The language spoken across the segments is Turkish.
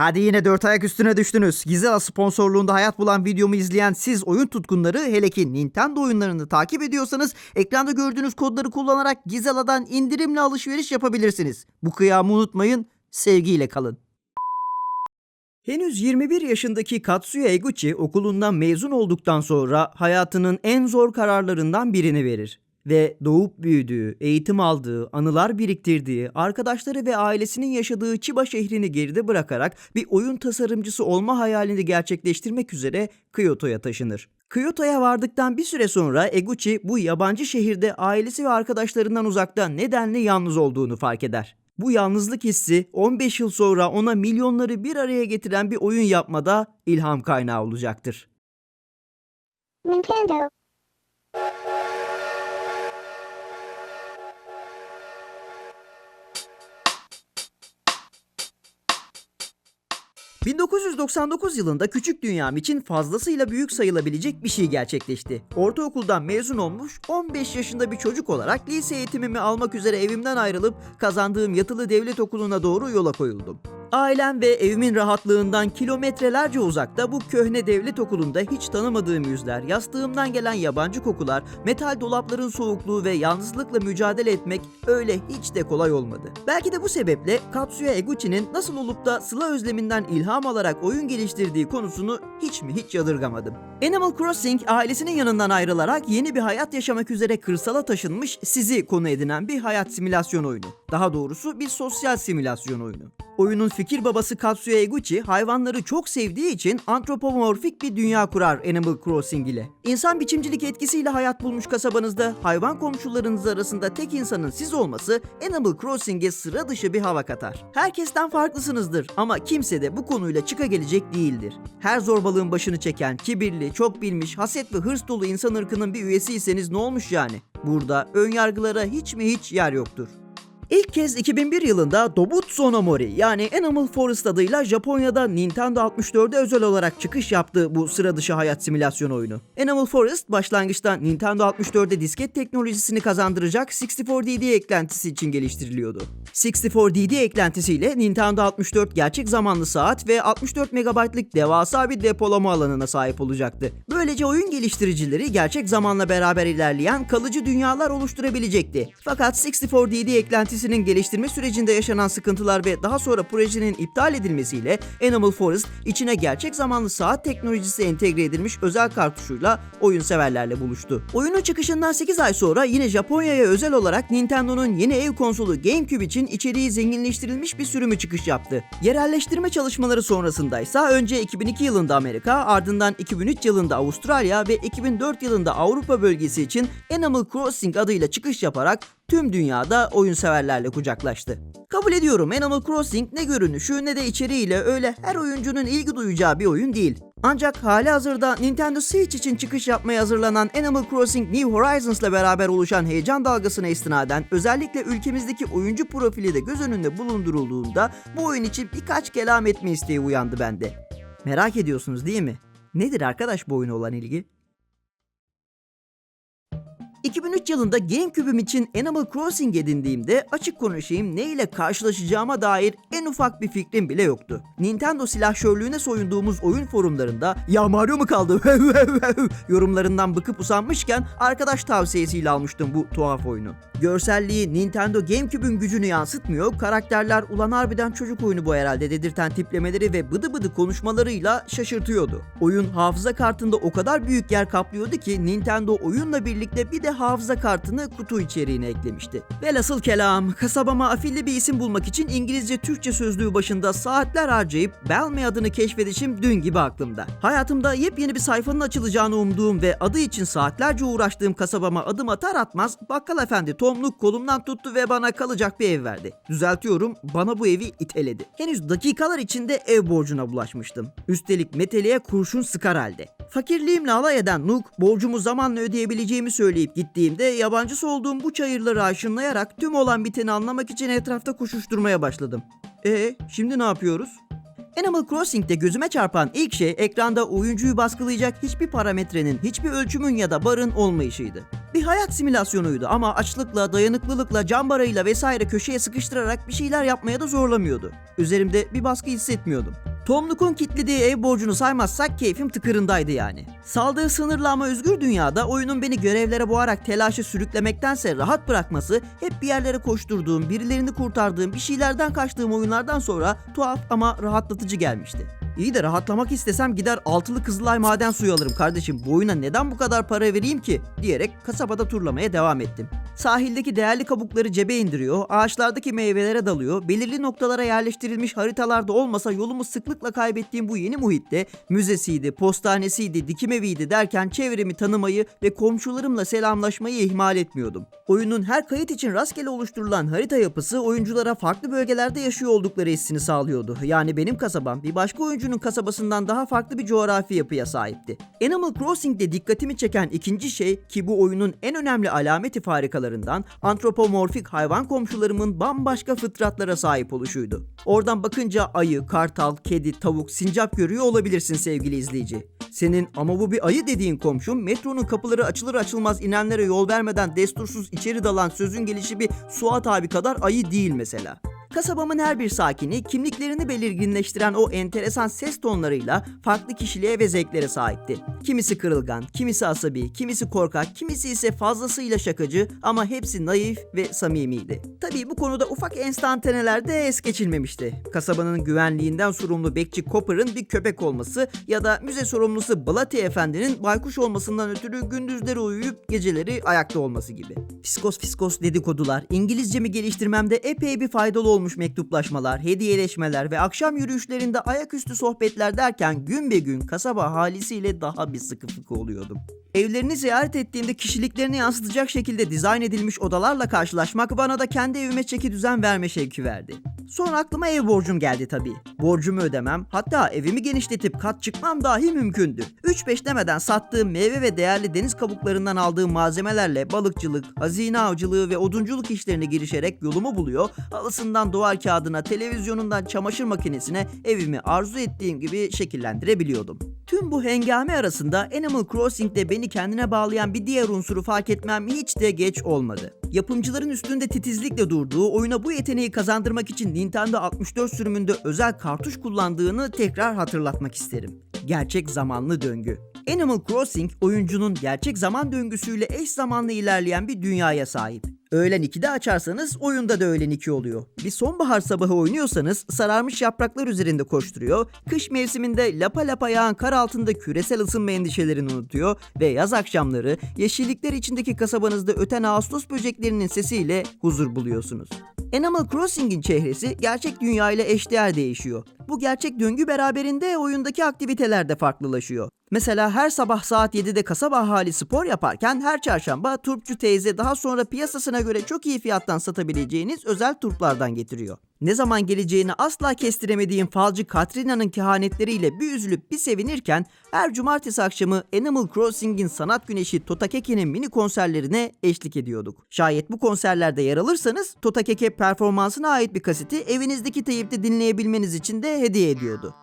Hadi yine dört ayak üstüne düştünüz. Gizela sponsorluğunda hayat bulan videomu izleyen siz oyun tutkunları hele ki Nintendo oyunlarını takip ediyorsanız ekranda gördüğünüz kodları kullanarak Gizela'dan indirimle alışveriş yapabilirsiniz. Bu kıyamı unutmayın. Sevgiyle kalın. Henüz 21 yaşındaki Katsuya Eguchi okulundan mezun olduktan sonra hayatının en zor kararlarından birini verir. Ve doğup büyüdüğü, eğitim aldığı, anılar biriktirdiği, arkadaşları ve ailesinin yaşadığı Chiba şehrini geride bırakarak bir oyun tasarımcısı olma hayalini gerçekleştirmek üzere Kyoto'ya taşınır. Kyoto'ya vardıktan bir süre sonra Eguchi bu yabancı şehirde ailesi ve arkadaşlarından uzakta nedenli yalnız olduğunu fark eder. Bu yalnızlık hissi 15 yıl sonra ona milyonları bir araya getiren bir oyun yapmada ilham kaynağı olacaktır. Nintendo. 1999 yılında küçük dünyam için fazlasıyla büyük sayılabilecek bir şey gerçekleşti. Ortaokuldan mezun olmuş 15 yaşında bir çocuk olarak lise eğitimimi almak üzere evimden ayrılıp kazandığım yatılı devlet okuluna doğru yola koyuldum. Ailem ve evimin rahatlığından kilometrelerce uzakta bu köhne devlet okulunda hiç tanımadığım yüzler, yastığımdan gelen yabancı kokular, metal dolapların soğukluğu ve yalnızlıkla mücadele etmek öyle hiç de kolay olmadı. Belki de bu sebeple Katsuya Eguchi'nin nasıl olup da Sıla özleminden ilham alarak oyun geliştirdiği konusunu hiç mi hiç yadırgamadım. Animal Crossing ailesinin yanından ayrılarak yeni bir hayat yaşamak üzere kırsala taşınmış sizi konu edinen bir hayat simülasyon oyunu. Daha doğrusu bir sosyal simülasyon oyunu. Oyunun fikir babası Katsuya Eguchi hayvanları çok sevdiği için antropomorfik bir dünya kurar Animal Crossing ile. İnsan biçimcilik etkisiyle hayat bulmuş kasabanızda hayvan komşularınız arasında tek insanın siz olması Animal Crossing'e sıra dışı bir hava katar. Herkesten farklısınızdır ama kimse de bu konuyla çıka gelecek değildir. Her zorbalığın başını çeken, kibirli, çok bilmiş, haset ve hırs dolu insan ırkının bir üyesiyseniz ne olmuş yani? Burada ön yargılara hiç mi hiç yer yoktur. İlk kez 2001 yılında Dobutsu no Mori yani Animal Forest adıyla Japonya'da Nintendo 64'e özel olarak çıkış yaptı bu sıra dışı hayat simülasyon oyunu. Animal Forest başlangıçta Nintendo 64'e disket teknolojisini kazandıracak 64DD eklentisi için geliştiriliyordu. 64DD eklentisiyle Nintendo 64 gerçek zamanlı saat ve 64 MB'lık devasa bir depolama alanına sahip olacaktı. Böylece oyun geliştiricileri gerçek zamanla beraber ilerleyen kalıcı dünyalar oluşturabilecekti. Fakat 64DD eklentisinin geliştirme sürecinde yaşanan sıkıntılar ve daha sonra projenin iptal edilmesiyle Animal Forest içine gerçek zamanlı saat teknolojisi entegre edilmiş özel kartuşuyla oyun severlerle buluştu. Oyunun çıkışından 8 ay sonra yine Japonya'ya özel olarak Nintendo'nun yeni ev konsolu GameCube için içeriği zenginleştirilmiş bir sürümü çıkış yaptı. Yerelleştirme çalışmaları sonrasındaysa önce 2002 yılında Amerika, ardından 2003 yılında Avustralya ve 2004 yılında Avrupa bölgesi için Animal Crossing adıyla çıkış yaparak tüm dünyada oyun severlerle kucaklaştı. Kabul ediyorum Animal Crossing ne görünüşü ne de içeriğiyle öyle her oyuncunun ilgi duyacağı bir oyun değil. Ancak hali hazırda Nintendo Switch için çıkış yapmaya hazırlanan Animal Crossing New Horizons'la beraber oluşan heyecan dalgasına istinaden özellikle ülkemizdeki oyuncu profili de göz önünde bulundurulduğunda bu oyun için birkaç kelam etme isteği uyandı bende. Merak ediyorsunuz değil mi? Nedir arkadaş bu oyuna olan ilgi? 2003 yılında GameCube'üm için Animal Crossing edindiğimde açık konuşayım ne ile karşılaşacağıma dair en ufak bir fikrim bile yoktu. Nintendo silahşörlüğüne soyunduğumuz oyun forumlarında ya Mario mu kaldı yorumlarından bıkıp usanmışken arkadaş tavsiyesiyle almıştım bu tuhaf oyunu. Görselliği Nintendo GameCube'ün gücünü yansıtmıyor, karakterler ulan harbiden çocuk oyunu bu herhalde dedirten tiplemeleri ve bıdı bıdı konuşmalarıyla şaşırtıyordu. Oyun hafıza kartında o kadar büyük yer kaplıyordu ki Nintendo oyunla birlikte bir de hafıza kartını kutu içeriğine eklemişti. Velhasıl kelam, kasabama afilli bir isim bulmak için İngilizce Türkçe sözlüğü başında saatler harcayıp Belmy adını keşfedişim dün gibi aklımda. Hayatımda yepyeni bir sayfanın açılacağını umduğum ve adı için saatlerce uğraştığım kasabama adım atar atmaz bakkal efendi Tomluk kolumdan tuttu ve bana kalacak bir ev verdi. Düzeltiyorum bana bu evi iteledi. Henüz dakikalar içinde ev borcuna bulaşmıştım. Üstelik meteliğe kurşun sıkar halde. Fakirliğimle alay eden Nuk, borcumu zamanla ödeyebileceğimi söyleyip gittiğimde yabancısı olduğum bu çayırları aşınlayarak tüm olan biteni anlamak için etrafta koşuşturmaya başladım. E şimdi ne yapıyoruz? Animal Crossing'de gözüme çarpan ilk şey ekranda oyuncuyu baskılayacak hiçbir parametrenin, hiçbir ölçümün ya da barın olmayışıydı. Bir hayat simülasyonuydu ama açlıkla, dayanıklılıkla, can barayla vesaire köşeye sıkıştırarak bir şeyler yapmaya da zorlamıyordu. Üzerimde bir baskı hissetmiyordum. Tomluk'un kitlediği ev borcunu saymazsak keyfim tıkırındaydı yani. Saldığı sınırlı ama özgür dünyada oyunun beni görevlere boğarak telaşı sürüklemektense rahat bırakması hep bir yerlere koşturduğum, birilerini kurtardığım, bir şeylerden kaçtığım oyunlardan sonra tuhaf ama rahatlatıcı gelmişti. İyi de rahatlamak istesem gider altılı kızılay maden suyu alırım kardeşim. Bu oyuna neden bu kadar para vereyim ki? diyerek kasabada turlamaya devam ettim. Sahildeki değerli kabukları cebe indiriyor, ağaçlardaki meyvelere dalıyor, belirli noktalara yerleştirilmiş haritalarda olmasa yolumu sıklıkla kaybettiğim bu yeni muhitte müzesiydi, postanesiydi, dikim eviydi derken çevremi tanımayı ve komşularımla selamlaşmayı ihmal etmiyordum. Oyunun her kayıt için rastgele oluşturulan harita yapısı oyunculara farklı bölgelerde yaşıyor oldukları hissini sağlıyordu. Yani benim kasabam bir başka oyuncunun kasabasından daha farklı bir coğrafi yapıya sahipti. Animal Crossing'de dikkatimi çeken ikinci şey ki bu oyunun en önemli alameti farikalarından antropomorfik hayvan komşularımın bambaşka fıtratlara sahip oluşuydu. Oradan bakınca ayı, kartal, kedi, tavuk, sincap görüyor olabilirsin sevgili izleyici. Senin ama bu bir ayı dediğin komşum metronun kapıları açılır açılmaz inenlere yol vermeden destursuz içeri dalan sözün gelişi bir Suat abi kadar ayı değil mesela. Kasabamın her bir sakini kimliklerini belirginleştiren o enteresan ses tonlarıyla farklı kişiliğe ve zevklere sahipti. Kimisi kırılgan, kimisi asabi, kimisi korkak, kimisi ise fazlasıyla şakacı ama hepsi naif ve samimiydi. Tabii bu konuda ufak enstantaneler de es geçilmemişti. Kasabanın güvenliğinden sorumlu bekçi Copper'ın bir köpek olması ya da müze sorumlusu Blatty Efendi'nin baykuş olmasından ötürü gündüzleri uyuyup geceleri ayakta olması gibi. Fiskos fiskos dedikodular, İngilizcemi geliştirmemde epey bir faydalı olmuş mektuplaşmalar, hediyeleşmeler ve akşam yürüyüşlerinde ayaküstü sohbetler derken gün be gün kasaba halisiyle daha bir sıkı fıkı oluyordum. Evlerini ziyaret ettiğimde kişiliklerini yansıtacak şekilde dizayn edilmiş odalarla karşılaşmak bana da kendi evime çeki düzen verme şevki verdi. Sonra aklıma ev borcum geldi tabii. Borcumu ödemem, hatta evimi genişletip kat çıkmam dahi mümkündü. 3-5 demeden sattığım meyve ve değerli deniz kabuklarından aldığım malzemelerle balıkçılık, hazine avcılığı ve odunculuk işlerine girişerek yolumu buluyor, halısından duvar kağıdına, televizyonundan çamaşır makinesine evimi arzu ettiğim gibi şekillendirebiliyordum. Tüm bu hengame arasında Animal Crossing'de beni kendine bağlayan bir diğer unsuru fark etmem hiç de geç olmadı. Yapımcıların üstünde titizlikle durduğu, oyuna bu yeteneği kazandırmak için Nintendo 64 sürümünde özel kartuş kullandığını tekrar hatırlatmak isterim. Gerçek zamanlı döngü. Animal Crossing oyuncunun gerçek zaman döngüsüyle eş zamanlı ilerleyen bir dünyaya sahip. Öğlen 2'de açarsanız oyunda da öğlen 2 oluyor. Bir sonbahar sabahı oynuyorsanız sararmış yapraklar üzerinde koşturuyor, kış mevsiminde lapa lapa yağan kar altında küresel ısınma endişelerini unutuyor ve yaz akşamları yeşillikler içindeki kasabanızda öten ağustos böceklerinin sesiyle huzur buluyorsunuz. Animal Crossing'in çehresi gerçek dünya ile eşdeğer değişiyor. Bu gerçek döngü beraberinde oyundaki aktiviteler de farklılaşıyor. Mesela her sabah saat 7'de kasaba ahali spor yaparken her çarşamba turpçu teyze daha sonra piyasasına göre çok iyi fiyattan satabileceğiniz özel turplardan getiriyor. Ne zaman geleceğini asla kestiremediğim falcı Katrina'nın kehanetleriyle bir üzülüp bir sevinirken her cumartesi akşamı Animal Crossing'in sanat güneşi Totakeke'nin mini konserlerine eşlik ediyorduk. Şayet bu konserlerde yer alırsanız Totakeke performansına ait bir kaseti evinizdeki teyipte dinleyebilmeniz için de hediye ediyordu.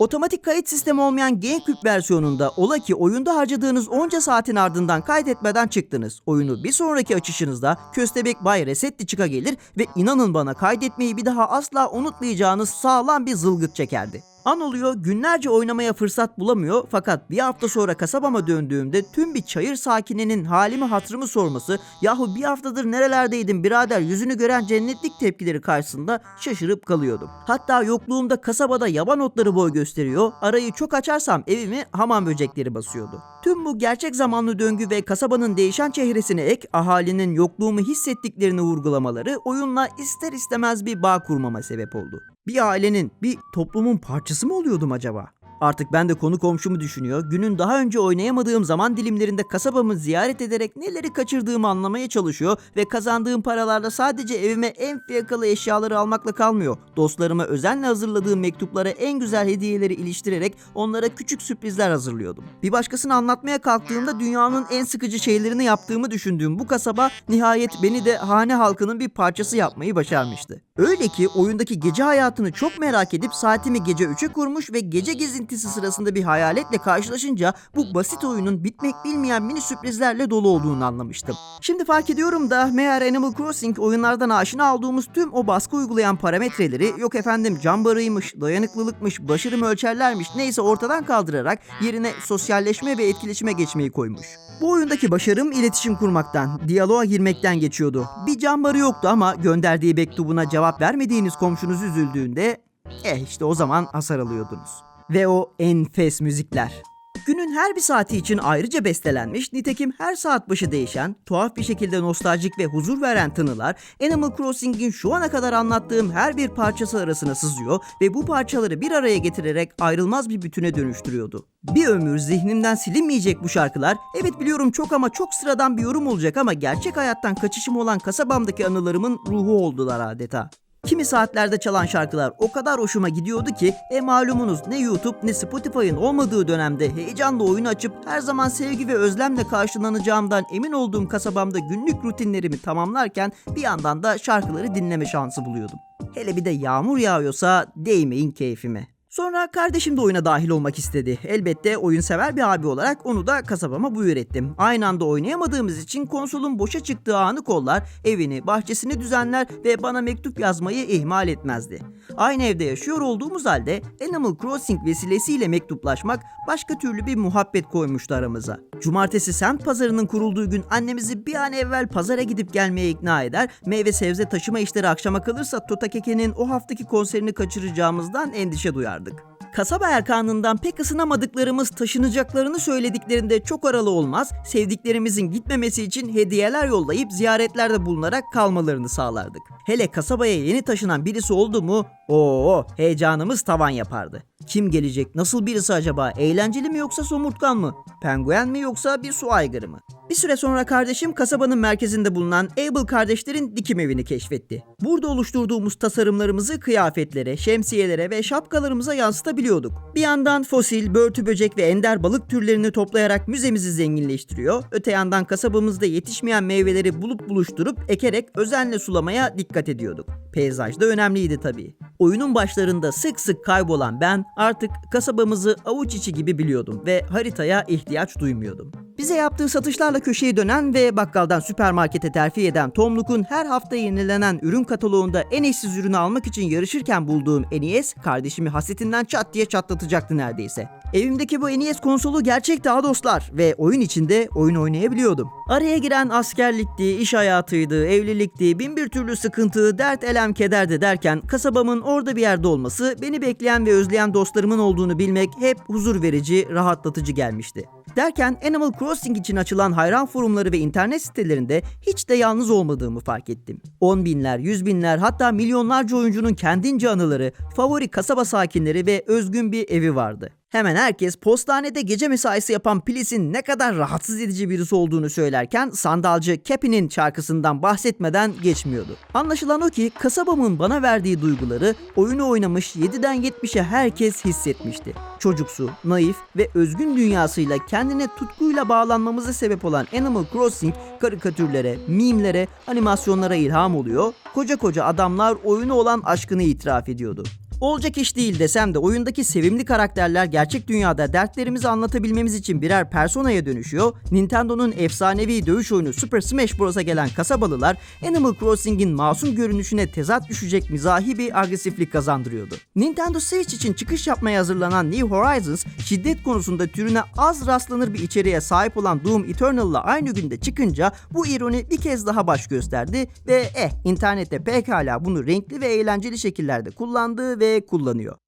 Otomatik kayıt sistemi olmayan GameCube versiyonunda ola ki oyunda harcadığınız onca saatin ardından kaydetmeden çıktınız. Oyunu bir sonraki açışınızda Köstebek Bay Resetti çıka gelir ve inanın bana kaydetmeyi bir daha asla unutmayacağınız sağlam bir zılgıt çekerdi. An oluyor günlerce oynamaya fırsat bulamıyor fakat bir hafta sonra kasabama döndüğümde tüm bir çayır sakininin halimi hatırımı sorması yahu bir haftadır nerelerdeydin birader yüzünü gören cennetlik tepkileri karşısında şaşırıp kalıyordum. Hatta yokluğumda kasabada yaban otları boy gösteriyor arayı çok açarsam evimi hamam böcekleri basıyordu. Tüm bu gerçek zamanlı döngü ve kasabanın değişen çehresine ek ahalinin yokluğumu hissettiklerini vurgulamaları oyunla ister istemez bir bağ kurmama sebep oldu. Bir ailenin, bir toplumun parçası mı oluyordum acaba? Artık ben de konu komşumu düşünüyor, günün daha önce oynayamadığım zaman dilimlerinde kasabamı ziyaret ederek neleri kaçırdığımı anlamaya çalışıyor ve kazandığım paralarla sadece evime en fiyakalı eşyaları almakla kalmıyor. Dostlarıma özenle hazırladığım mektuplara en güzel hediyeleri iliştirerek onlara küçük sürprizler hazırlıyordum. Bir başkasına anlatmaya kalktığımda dünyanın en sıkıcı şeylerini yaptığımı düşündüğüm bu kasaba nihayet beni de hane halkının bir parçası yapmayı başarmıştı. Öyle ki oyundaki gece hayatını çok merak edip saatimi gece 3'e kurmuş ve gece gezinti aktivitesi sırasında bir hayaletle karşılaşınca bu basit oyunun bitmek bilmeyen mini sürprizlerle dolu olduğunu anlamıştım. Şimdi fark ediyorum da meğer Animal Crossing oyunlardan aşina olduğumuz tüm o baskı uygulayan parametreleri yok efendim can barıymış, dayanıklılıkmış, başarım ölçerlermiş neyse ortadan kaldırarak yerine sosyalleşme ve etkileşime geçmeyi koymuş. Bu oyundaki başarım iletişim kurmaktan, diyaloğa girmekten geçiyordu. Bir can barı yoktu ama gönderdiği mektubuna cevap vermediğiniz komşunuz üzüldüğünde eh işte o zaman hasar alıyordunuz. Ve o enfes müzikler. Günün her bir saati için ayrıca bestelenmiş, nitekim her saat başı değişen, tuhaf bir şekilde nostaljik ve huzur veren tınılar Animal Crossing'in şu ana kadar anlattığım her bir parçası arasına sızıyor ve bu parçaları bir araya getirerek ayrılmaz bir bütüne dönüştürüyordu. Bir ömür zihnimden silinmeyecek bu şarkılar, evet biliyorum çok ama çok sıradan bir yorum olacak ama gerçek hayattan kaçışım olan kasabamdaki anılarımın ruhu oldular adeta. Kimi saatlerde çalan şarkılar o kadar hoşuma gidiyordu ki e malumunuz ne YouTube ne Spotify'ın olmadığı dönemde heyecanla oyunu açıp her zaman sevgi ve özlemle karşılanacağımdan emin olduğum kasabamda günlük rutinlerimi tamamlarken bir yandan da şarkıları dinleme şansı buluyordum. Hele bir de yağmur yağıyorsa değmeyin keyfime. Sonra kardeşim de oyuna dahil olmak istedi. Elbette oyun sever bir abi olarak onu da kasabama buyur ettim. Aynı anda oynayamadığımız için konsolun boşa çıktığı anı kollar, evini, bahçesini düzenler ve bana mektup yazmayı ihmal etmezdi. Aynı evde yaşıyor olduğumuz halde Animal Crossing vesilesiyle mektuplaşmak başka türlü bir muhabbet koymuştu aramıza. Cumartesi semt pazarının kurulduğu gün annemizi bir an evvel pazara gidip gelmeye ikna eder, meyve sebze taşıma işleri akşama kalırsa Tota Keke'nin o haftaki konserini kaçıracağımızdan endişe kaldık. Kasaba erkanından pek ısınamadıklarımız taşınacaklarını söylediklerinde çok aralı olmaz, sevdiklerimizin gitmemesi için hediyeler yollayıp ziyaretlerde bulunarak kalmalarını sağlardık. Hele kasabaya yeni taşınan birisi oldu mu, o heyecanımız tavan yapardı. Kim gelecek, nasıl birisi acaba, eğlenceli mi yoksa somurtkan mı, penguen mi yoksa bir su aygırı mı? Bir süre sonra kardeşim kasabanın merkezinde bulunan Able kardeşlerin dikim evini keşfetti. Burada oluşturduğumuz tasarımlarımızı kıyafetlere, şemsiyelere ve şapkalarımıza yansıtabiliyorduk. Bir yandan fosil, börtü böcek ve ender balık türlerini toplayarak müzemizi zenginleştiriyor, öte yandan kasabamızda yetişmeyen meyveleri bulup buluşturup ekerek özenle sulamaya dikkat ediyorduk. Peyzaj da önemliydi tabii. Oyunun başlarında sık sık kaybolan ben artık kasabamızı avuç içi gibi biliyordum ve haritaya ihtiyaç duymuyordum. Bize yaptığı satışlarla köşeyi dönen ve bakkaldan süpermarkete terfi eden Tomluk'un her hafta yenilenen ürün kataloğunda en eşsiz ürünü almak için yarışırken bulduğum NES kardeşimi hasetinden çat diye çatlatacaktı neredeyse. Evimdeki bu NES konsolu gerçek daha dostlar ve oyun içinde oyun oynayabiliyordum. Araya giren askerlikti, iş hayatıydı, evlilikti, bin bir türlü sıkıntı, dert, elem, kederdi derken kasabamın orada bir yerde olması, beni bekleyen ve özleyen dostlarımın olduğunu bilmek hep huzur verici, rahatlatıcı gelmişti. Derken Animal Crossing için açılan hayran forumları ve internet sitelerinde hiç de yalnız olmadığımı fark ettim. 10 binler, yüz binler hatta milyonlarca oyuncunun kendince anıları, favori kasaba sakinleri ve özgün bir evi vardı. Hemen herkes postanede gece mesaisi yapan Pilis'in ne kadar rahatsız edici birisi olduğunu söylerken sandalcı Cappy'nin şarkısından bahsetmeden geçmiyordu. Anlaşılan o ki kasabamın bana verdiği duyguları oyunu oynamış 7'den 70'e herkes hissetmişti. Çocuksu, naif ve özgün dünyasıyla kendine tutkuyla bağlanmamıza sebep olan Animal Crossing karikatürlere, mimlere, animasyonlara ilham oluyor, koca koca adamlar oyunu olan aşkını itiraf ediyordu. Olacak iş değil desem de oyundaki sevimli karakterler gerçek dünyada dertlerimizi anlatabilmemiz için birer personaya dönüşüyor. Nintendo'nun efsanevi dövüş oyunu Super Smash Bros'a gelen kasabalılar Animal Crossing'in masum görünüşüne tezat düşecek mizahi bir agresiflik kazandırıyordu. Nintendo Switch için çıkış yapmaya hazırlanan New Horizons şiddet konusunda türüne az rastlanır bir içeriğe sahip olan Doom Eternal'la aynı günde çıkınca bu ironi bir kez daha baş gösterdi ve eh internette pekala bunu renkli ve eğlenceli şekillerde kullandığı ve kullanıyor.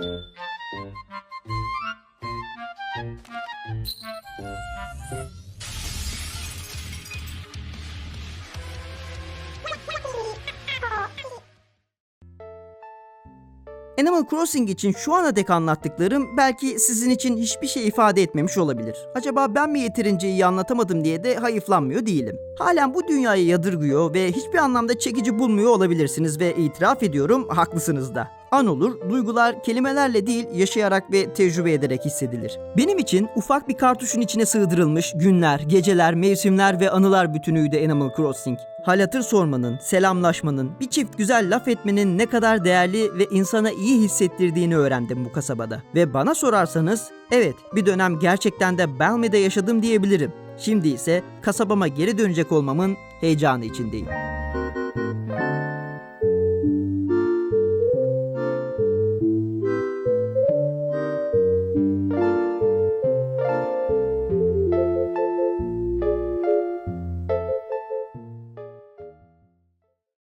Animal Crossing için şu ana dek anlattıklarım belki sizin için hiçbir şey ifade etmemiş olabilir. Acaba ben mi yeterince iyi anlatamadım diye de hayıflanmıyor değilim. Halen bu dünyayı yadırgıyor ve hiçbir anlamda çekici bulmuyor olabilirsiniz ve itiraf ediyorum haklısınız da. An olur, duygular kelimelerle değil yaşayarak ve tecrübe ederek hissedilir. Benim için ufak bir kartuşun içine sığdırılmış günler, geceler, mevsimler ve anılar bütünüydü Animal Crossing. Hal hatır sormanın, selamlaşmanın, bir çift güzel laf etmenin ne kadar değerli ve insana iyi hissettirdiğini öğrendim bu kasabada. Ve bana sorarsanız, evet bir dönem gerçekten de Belme'de yaşadım diyebilirim. Şimdi ise kasabama geri dönecek olmamın heyecanı içindeyim.